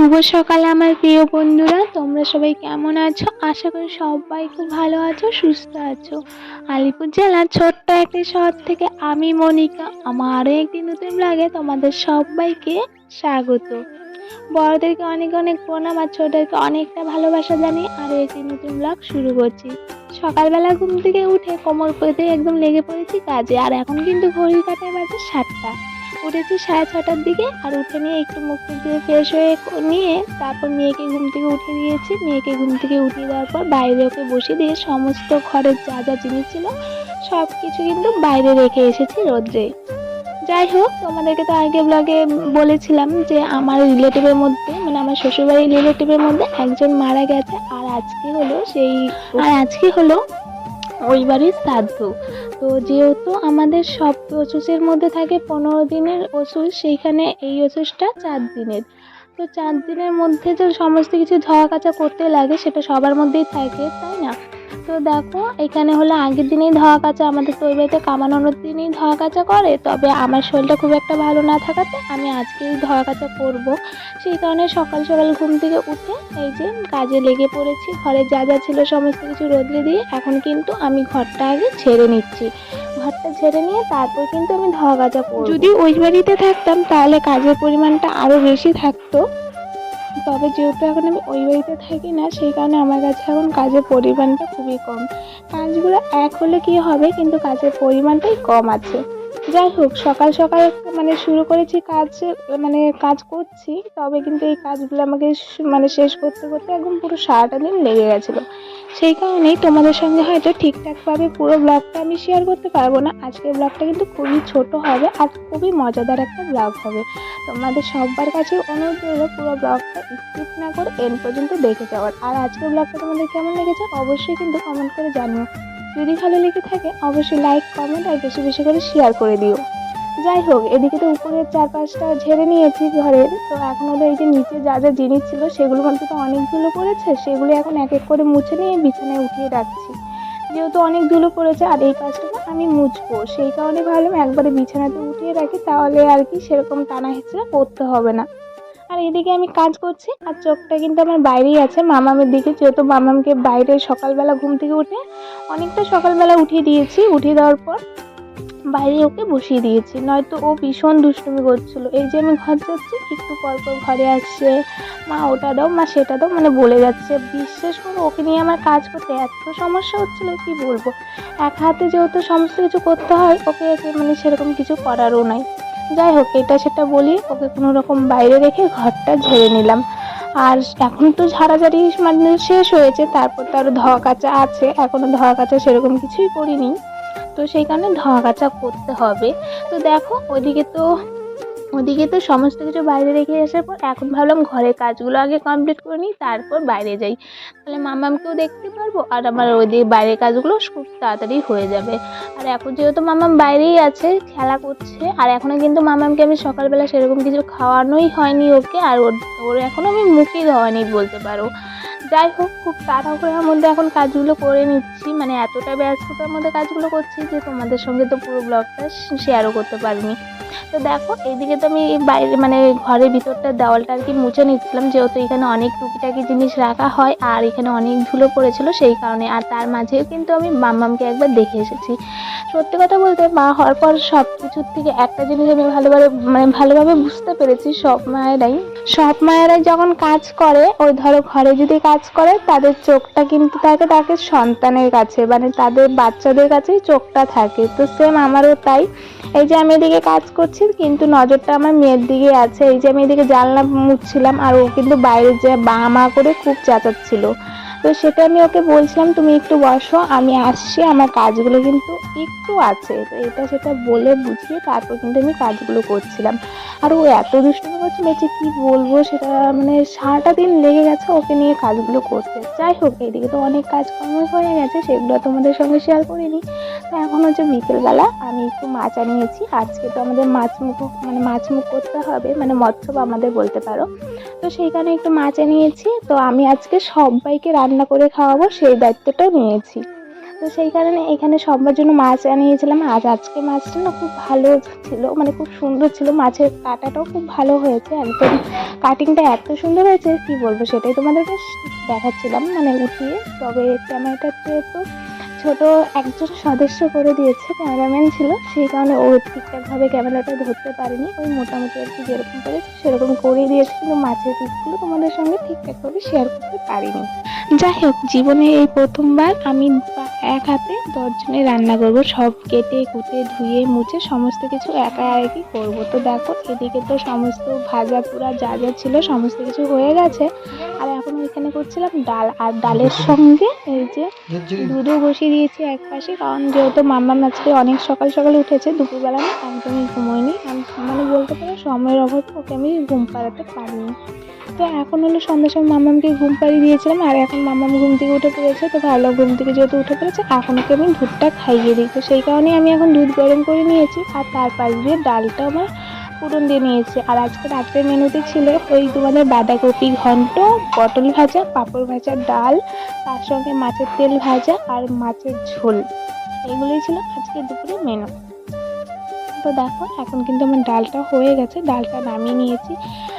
শুভ সকাল আমার প্রিয় বন্ধুরা। তোমরা সবাই কেমন আছো? আশা করি সবাই খুব ভালো আছো, সুস্থ আছো। আলিপুর জেলার ছোট্ট একটি শহর থেকে আমি মনিকা। আমার আরও একটি নতুন লাগে তোমাদের সবাইকে স্বাগত। বড়দেরকে অনেক অনেক প্রণাম আর ছোটদেরকে অনেকটা ভালোবাসা জানি আরও একটি নতুন ব্লগ শুরু করছি। সকালবেলা ঘুম থেকে উঠে কোমর পেতে একদম লেগে পড়েছি কাজে, আর এখন কিন্তু ঘড়ির কাটায় বাজে সাতটা। উঠেছি সাড়ে ছটার দিকে আর উঠে নিয়ে একটু মুখ দিয়ে ফ্রেশ হয়ে নিয়ে তারপর মেয়েকে ঘুম থেকে উঠিয়ে দিয়েছি। মেয়েকে ঘুম থেকে উঠিয়ে দেওয়ার পর বাইরে ওকে বসিয়ে দিয়ে সমস্ত ঘরের যা যা জিনিস ছিল সব কিছু কিন্তু বাইরে রেখে এসেছি রোদ্রে। যাই হোক, তোমাদেরকে তো আগে ব্লগে বলেছিলাম যে আমার রিলেটিভের মধ্যে মানে আমার শ্বশুরবাড়ির রিলেটিভের মধ্যে একজন মারা গেছে। আর আজকে হলো সেই, আর আজকে হলো ওই বাড়ির শ্রাদ্ধ। তো যেহেতু আমাদের সব ওষুধের মধ্যে থাকে পনেরো দিনের ওষুধ সেইখানে এই ওষুধটা চার দিনের। তো চার দিনের মধ্যে যে সমস্ত কিছু ধোয়া কাচা করতে লাগে সেটা সবার মধ্যেই থাকে, তাই না? তো দেখো, এখানে হলো আগের দিনেই ধোয়া কাচা, আমাদের তো ওই বাড়িতে কামানোর দিনেই ধোয়া কাচা করে, তবে আমার শরীরটা খুব একটা ভালো না থাকাতে আমি আজকেই ধোয়া কাচা করব। সেই কারণে সকাল সকাল ঘুম থেকে উঠে এই যে কাজে লেগে পড়েছি, ঘরে যা যা ছিল সমস্ত কিছু রোদলে দিয়ে, এখন কিন্তু আমি ঘরটা আগে ছেড়ে নিচ্ছি। ঘরটা ঝেড়ে নিয়ে তারপর কিন্তু আমি ধোয়া কাচা করব। যদি ওই বাড়িতে থাকতাম, তাহলে কাজের পরিমাণটা আরও বেশি থাকতো। তবে যেহেতু এখন আমি ওই বাড়িতে থাকি না, সেই কারণে আমার কাছে এখন কাজের পরিমাণটা খুবই কম। কাজগুলো এক হলে কি হবে, কিন্তু কাজের পরিমাণটাই কম আছে। যাই হোক, সকাল সকাল মানে শুরু করেছি কাজ মানে কাজ করছি, তবে কিন্তু এই কাজগুলো আমাকে মানে শেষ করতে করতে একদম পুরো সারাটা দিন লেগে গেছিল। সেই কারণেই তোমাদের সঙ্গে হয়তো ঠিকঠাকভাবে পুরো ব্লগটা আমি শেয়ার করতে পারব না। আজকের ব্লগটা কিন্তু খুবই ছোট হবে আর খুবই মজাদার একটা ব্লগ হবে। তোমাদের সবার কাছে অনুরোধ রইল পুরো ব্লগটা স্কিপ না করে এন্ড পর্যন্ত দেখে যাওয়ার। আর আজকের ব্লগটা তোমাদের কেমন লেগেছে অবশ্যই কিন্তু কমেন্ট করে জানিও। যদি ভালো লেগে থাকে, অবশ্যই লাইক কমেন্ট আর বেশি বেশি করে শেয়ার করে দিও। যাই হোক, এদিকে তো উপরের চার পাঁচটা ঝেড়ে নিয়েছি ঘরের। তো এখন হলো এই যে নিচে যা যা জিনিস ছিল, সেগুলো বলতে তো অনেক ধুলো পড়েছে, সেগুলো এখন এক এক করে মুছে নিয়ে বিছানায় উঠিয়ে রাখছি। যেহেতু অনেক ধুলো পড়েছে, আর এই কাজটা আমি মুছবো। সেই কারণে ভাবলাম একবারে বিছানাতে উঠিয়ে রাখি, তাহলে আর কি সেরকম টানা হেঁচড়া করতে হবে না। আর এদিকে আমি কাজ করছি, আর চোখটা কিন্তু আমার বাইরেই আছে। মামামের দিকে, যেহেতু মামামকে বাইরে সকালবেলা ঘুম থেকে উঠে অনেকটা সকালবেলা উঠিয়ে দিয়েছি। উঠিয়ে দেওয়ার পর বাইরে ওকে বসিয়ে দিয়েছি। নয়তো ও ভীষণ দুষ্টুমি করছিল। এই যে আমি ঘর যাচ্ছি, একটু পর পর ঘরে আসছে। মা, ওটা দাও, মা, সেটা দাও মানে বলে যাচ্ছে। বিশ্বাস করে, ওকে নিয়ে আমার কাজ করতে এত সমস্যা হচ্ছিল, কি বলব? এক হাতে যেহেতু সমস্ত কিছু করতে হয়, ওকে মানে সেরকম কিছু করারও নাই। যাই হোক, এটা সেটা বলি, ওকে কোনো রকম বাইরে রেখে ঘরটা ঝেড়ে নিলাম। আর এখন তো ঝাড়াঝাড়ি মানে শেষ হয়েছে, তারপর তো আরও ধোয়া কাচা আছে। এখনও ধোয়া কাচা সেরকম কিছুই করিনি। তো সেই কারণে ধোয়া কাচা করতে হবে। তো দেখো, ওইদিকে তো ওদিকে তো সমস্ত কিছু বাইরে রেখে আসার পর এখন ভাবলাম ঘরের কাজগুলো আগে কমপ্লিট করে নিই, তারপর বাইরে যাই। তাহলে মামামকেও দেখতে পারব আর আমার ওইদিকে বাইরের কাজগুলো খুব তাড়াতাড়ি হয়ে যাবে। আর এখন যেহেতু মামাম বাইরেই আছে, খেলা করছে, আর এখনও কিন্তু মামামকে আমি সকালবেলা সেরকম কিছু খাওয়ানোই হয়নি ওকে, আর ওর ওর এখনও আমি মুখই ধোয়ানি বলতে পারো। যাই হোক, খুব তাড়াহুড়োর মধ্যে এখন কাজগুলো করে নিচ্ছি। মানে এতটা ব্যস্ততার মধ্যে কাজগুলো করছি যে তোমাদের সঙ্গে তো পুরো ব্লগটা শেয়ারও করতে পারিনি। তো দেখো, এইদিকে তো আমি বাইরে মানে ঘরের ভিতরটা দেওয়ালটা আর কি মুছে নিচ্ছিলাম যেহেতু এখানে অনেক টুকিটাকি জিনিস রাখা হয় আর এখানে অনেক ধুলো পড়েছিল সেই কারণে। আর তার মাঝেও কিন্তু আমি মাম্মামকে একবার দেখে এসেছি। সত্যি কথা বলতে, মা হওয়ার পর সব কিছুর থেকে একটা জিনিস আমি ভালোভাবে মানে ভালোভাবে বুঝতে পেরেছি, সব মায়েরাই। সব মায়েরাই যখন কাজ করে, ওই ধরো ঘরে যদি কাজ করে, তাদের চোখটা কিন্তু থাকে তাকে সন্তানের কাছে মানে তাদের বাচ্চাদের কাছেই চোখটা থাকে। তো সেম আমারও তাই। এই যে আমি এদিকে কাজ করছি কিন্তু নজরটা আমার মেয়ের দিকে আছে। এই যে আমি এদিকে জানলা মুছছিলাম, আর ও কিন্তু বাইরে যে বা মা করে খুব চেঁচাচ্ছিল। তো সেটা আমি ওকে বলছিলাম, তুমি একটু বসো, আমি আসছি, আমার কাজগুলো কিন্তু একটু আছে। তো এটা সেটা বলে বুঝিয়ে তারপর কিন্তু আমি কাজগুলো করছিলাম। আর ও এত দুষ্টুমি করছিল যে কি বলব? সেটা মানে সারাটা দিন লেগে গেছে ওকে নিয়ে কাজগুলো করতে। যাই হোক এইদিকে তো অনেক কাজকর্ম হয়ে গেছে, সেগুলো তোমাদের সঙ্গে শেয়ার করিনি। তো এখন হচ্ছে বিকেলবেলা আমি একটু মাছ আনিয়েছি আজকে তো আমাদের মাছ মুখ মানে মাছ মুখ করতে হবে মানে মৎস্য আমাদের বলতে পারো। তো সেইখানে একটু মাছ নিয়েছি তো আমি আজকে সবাইকে রান্না করে খাওয়াবো, সেই দায়িত্বটাও নিয়েছি। তো সেই কারণে এখানে সবার জন্য মাছ আনিয়েছিলাম। আজ আজকে মাছটা না খুব ভালো ছিল মানে খুব সুন্দর ছিল। মাছের কাটাটাও খুব ভালো হয়েছে। একদম কাটিংটা এত সুন্দর হয়েছে, কি বলব? সেটাই তোমাদেরকে দেখাচ্ছিলাম মানে উঠিয়ে। তবে ক্যামেরাটাতে তো ছোট একজন সদস্য করে দিয়েছে ক্যামেরাম্যান ছিল। সেই কারণে ও ঠিকঠাকভাবে ক্যামেরাটা ধরতে পারেনি। ওই মোটামুটি আর কি যেরকম করেছে, সেরকম করে দিয়েছে, কিন্তু মাছের পিসগুলো তোমাদের সঙ্গে ঠিকঠাকভাবে শেয়ার করতে পারিনি। যাই হোক, জীবনে এই প্রথমবার আমি এক হাতে দশজনের রান্না করব। সব কেটে, কুটে, ধুয়ে, মুছে, সমস্ত কিছু একা একই করব। তো দেখো, এদিকে তো সমস্ত ভাজা পোড়া যা যা ছিল, সমস্ত কিছু হয়ে গেছে। আর এখন করছিলাম ডাল আর ডালের সঙ্গে এই যে দুধও বসিয়ে দিয়েছি এক পাশে কারণ যেহেতু মাম্মা আজকে অনেক সকাল সকালে উঠেছে দুপুরবেলা না একদমই ঘুমোয়নি। আমি মানে বলতে পারো সময়ের অভাবে ওকে আমি ঘুম পাড়াতে পারিনি। তো এখন হলো সন্ধ্যার সময় মামামকে ঘুম পাড়িয়ে দিয়েছিলাম আর এখন মামাম ঘুম থেকে উঠে পড়েছে তো ভালো ঘুম থেকে যেহেতু উঠে পড়েছে এখন ওকে আমি দুধটা খাইয়ে দিই। তো সেই কারণেই আমি এখন দুধ গরম করে নিয়েছি আর তার পাশ দিয়ে ডালটা আমার পুরন দিয়ে নিয়েছি। আর আজকে রাত্রের মেনুতে ছিল ওই তোমাদের বাঁধাকপি ঘন্ট, পটল ভাজা, পাঁপড় ভাজা, ডাল, তার সঙ্গে মাছের তেল ভাজা আর মাছের ঝোল। এগুলোই ছিল আজকে দুপুরে মেনু। তো দেখো, এখন কিন্তু আমার ডালটা হয়ে গেছে। ডালটা নামিয়ে নিয়েছি।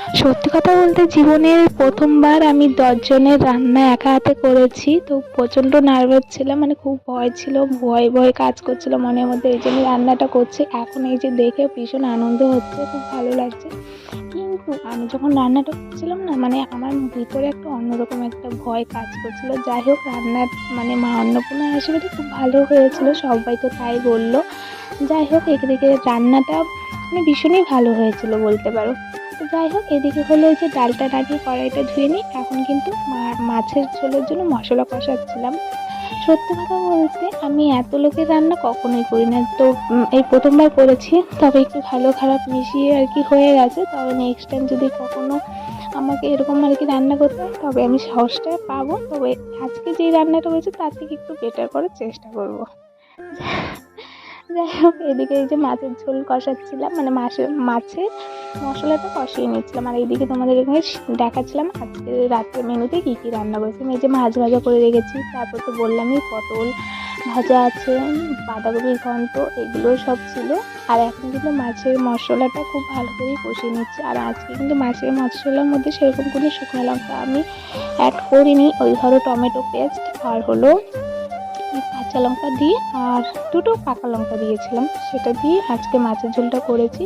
সত্যি কথা বলতে জীবনের প্রথমবার আমি দশজনের রান্না একা হাতে করেছি, তো প্রচণ্ড নার্ভাস ছিলাম মানে খুব ভয় ছিল, ভয় ভয় কাজ করছিল মনের মধ্যে, এই জন্য রান্নাটা করছি, এখন এই যে দেখে ভীষণ আনন্দ হচ্ছে, খুব ভালো লাগছে। কিন্তু আমি যখন রান্নাটা করছিলাম না মানে আমার ভিতরে একটা অন্যরকম একটা ভয় কাজ করছিল। যাই হোক, রান্নার মানে মা অন্নপূর্ণা আশীর্বাদে খুব ভালো হয়েছিল, সবাই তো তাই বলল। যাই হোক, এদিকে রান্নাটা মানে ভীষণই ভালো হয়েছিল বলতে পারো। তো যাই হোক, এদিকে হলো যে ডালটা নামিয়ে কড়াইটা ধুয়ে নিই। এখন কিন্তু মাছের ঝোলের জন্য মশলা কষাচ্ছিলাম। সত্যি কথা বলতে আমি এত লোকের রান্না কখনোই করি না। তো এই প্রথমবার করেছি, তবে একটু ভালো খারাপ মিশিয়ে আর কি হয়ে গেছে। তবে নেক্সট টাইম যদি কখনো আমাকে এরকম আর কি রান্না করতে হয়, তবে আমি সাহসটা পাবো। তবে আজকে যেই রান্নাটা হয়েছে, তার থেকে একটু বেটার করার চেষ্টা করব। হোক এদিকে এই যে মাছের ঝোল কষাচ্ছিলাম মানে মাছের মাছের মশলাটা কষিয়ে নিচ্ছিলাম আর এইদিকে তোমাদের এখানে দেখাচ্ছিলাম আজকে রাত্রের মেনুতে কী কী রান্না করেছি। আমি এই যে মাছ ভাজা করে রেখেছি, তারপর তো বললামই পটল ভাজা আছে, বাঁধাকপির ঘন্ট, এগুলো সব ছিল। আর এখন কিন্তু মাছের মশলাটা খুব ভালো করে কষিয়ে নিচ্ছি। আর আজকে কিন্তু মাছের মশলার মধ্যে সেরকম কোনো শুকনো লঙ্কা আমি অ্যাড করিনি। ওই ধরো টমেটো পেস্ট আর হলো কাঁচা লঙ্কা দিয়ে আর দুটো পাকা লঙ্কা দিয়েছিলাম। সেটা দিয়ে আজকে মাছের ঝোলটা করেছি।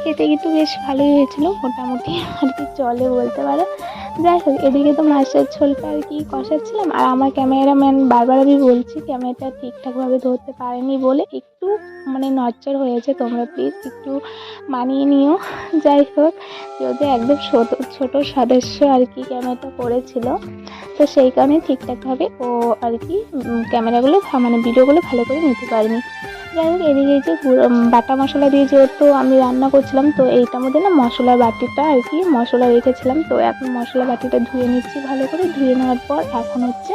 খেতে কিন্তু বেশ ভালোই হয়েছিল। মোটামুটি আর কি চলে বলতে পারো। যাই হোক, এদিকে তো মাছের ঝোলটা আর কি কষাচ্ছিলাম, আর আমার ক্যামেরাম্যান বারবার আমি বলছি ক্যামেরাটা ঠিকঠাকভাবে ধরতে পারেনি বলে একটু মানে নচ্চর হয়েছে, তোমরা প্লিজ একটু মানিয়ে নিও। যাই হোক যেহেতু একদম ছোট ছোট সদস্য আর কি ক্যামেরাটা করেছিল, তো সেই কারণে ঠিকঠাকভাবে ও আর কি ক্যামেরাগুলো মানে ভিডিওগুলো ভালো করে নিতে পারিনি। যাই হোক এদিকে যে বাটা মশলা দিয়ে যেহেতু আমি রান্না করছিলাম, তো এইটার মধ্যে না মশলার বাটিটা আর কি, মশলা রেখেছিলাম। তো এখন মশলা বাটিটা ধুয়ে নিচ্ছি ভালো করে। ধুয়ে নেওয়ার পর এখন হচ্ছে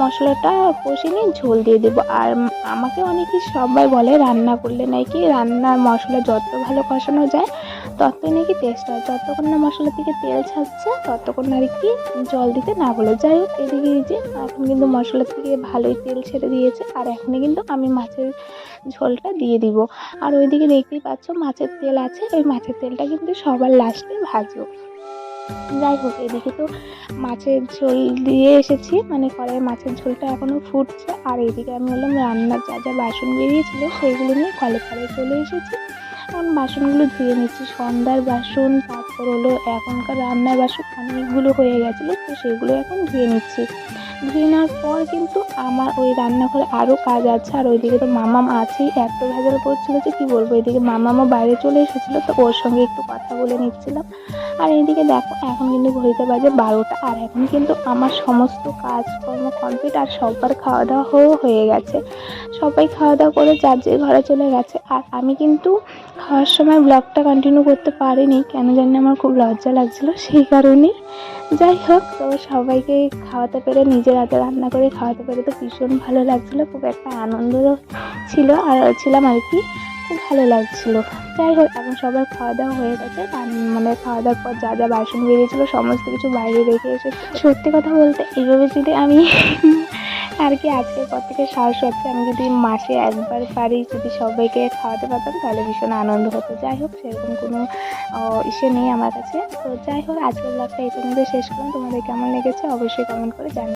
মশলাটা কষিয়ে নিয়ে ঝোল দিয়ে দেবো। আর আমাকে অনেকে সবাই বলে রান্না করলে নাকি রান্নার মশলা যত ভালো কষানো যায় ততই নাকি টেস্ট হয়। যতক্ষণ না মশলা থেকে তেল ছাড়ছে, ততক্ষণ আর কি জল দিতে না বলে। যাই হোক, এদিকে যে এখন কিন্তু মশলা থেকে ভালোই তেল ছেড়ে দিয়েছে, আর এখনই কিন্তু আমি মাছের ঝোলটা দিয়ে দিব। আর ওইদিকে দেখতেই পাচ্ছ মাছের তেল আছে ওই মাছের তেলটা কিন্তু সবার লাস্টে ভাজবো। যাই হোক, এদিকে তো মাছের ঝোল দিয়ে এসেছি মানে কড়াইয়ে মাছের ঝোলটা এখনও ফুটছে। আর এদিকে আমি বললাম রান্নার যা যা বাসন বেরিয়েছিল, সেইগুলো নিয়ে কলে কলে চলে এসেছি। এখন বাসনগুলো ধুয়ে নিচ্ছি। সন্ধ্যার বাসন, তারপর হলো এখনকার রান্নার বাসন অনেকগুলো হয়ে গেছিল, তো সেগুলো এখন ধুয়ে নিচ্ছি। ধুয়ে পর কিন্তু আমার ওই রান্নাঘরে আরও কাজ আছে, আর ওইদিকে তো মামাম আছেই। এত ভেজাল করছিল যে কী বলব, এদিকে মামামও বাইরে চলে এসেছিল, তো ওর সঙ্গে একটু কথা বলে নিচ্ছিলাম। আর এইদিকে দেখো, এখন কিন্তু ঘড়িতে বাজে বারোটা, আর এখন কিন্তু আমার সমস্ত কাজকর্ম কমপ্লিট আর সবার খাওয়া দাওয়া হয়ে গেছে। সবাই খাওয়া দাওয়া করে যার যে ঘরে চলে গেছে, আর আমি কিন্তু খাওয়ার সময় ব্লগটা কন্টিনিউ করতে পারিনি, কেন জানি আমার খুব লজ্জা লাগছিল সেই কারণে যাই হোক, তো সবাইকে খাওয়াতে পেরে নিজের হাতে রান্না করে খাওয়াতে পেরে। তো ভীষণ ভালো লাগছিল, খুব একটা আনন্দ ছিল আর ছিলাম আর কি, খুব ভালো লাগছিল। যাই হোক, এখন সবার খাওয়া দাওয়া হয়ে গেছে। রান- মানে খাওয়া দাওয়ার পর যা যা বাসন বেরিয়েছিলো সমস্ত কিছু বাইরে রেখে এসে সত্যি কথা বলতে, এইভাবে যদি আমি আর কি আজকের পর থেকে সাহস হচ্ছে আমি যদি মাসে একবার পারি যদি সবাইকে খাওয়াতে পারতাম, তাহলে ভীষণ আনন্দ হতো। যাই হোক, সেরকম কোনো ইসে নেই আমার কাছে। তো যাই হোক, আজকের ব্লগটা এই পর্যন্ত শেষ করুন তোমাদের কেমন লেগেছে অবশ্যই কমেন্ট করে জানিও।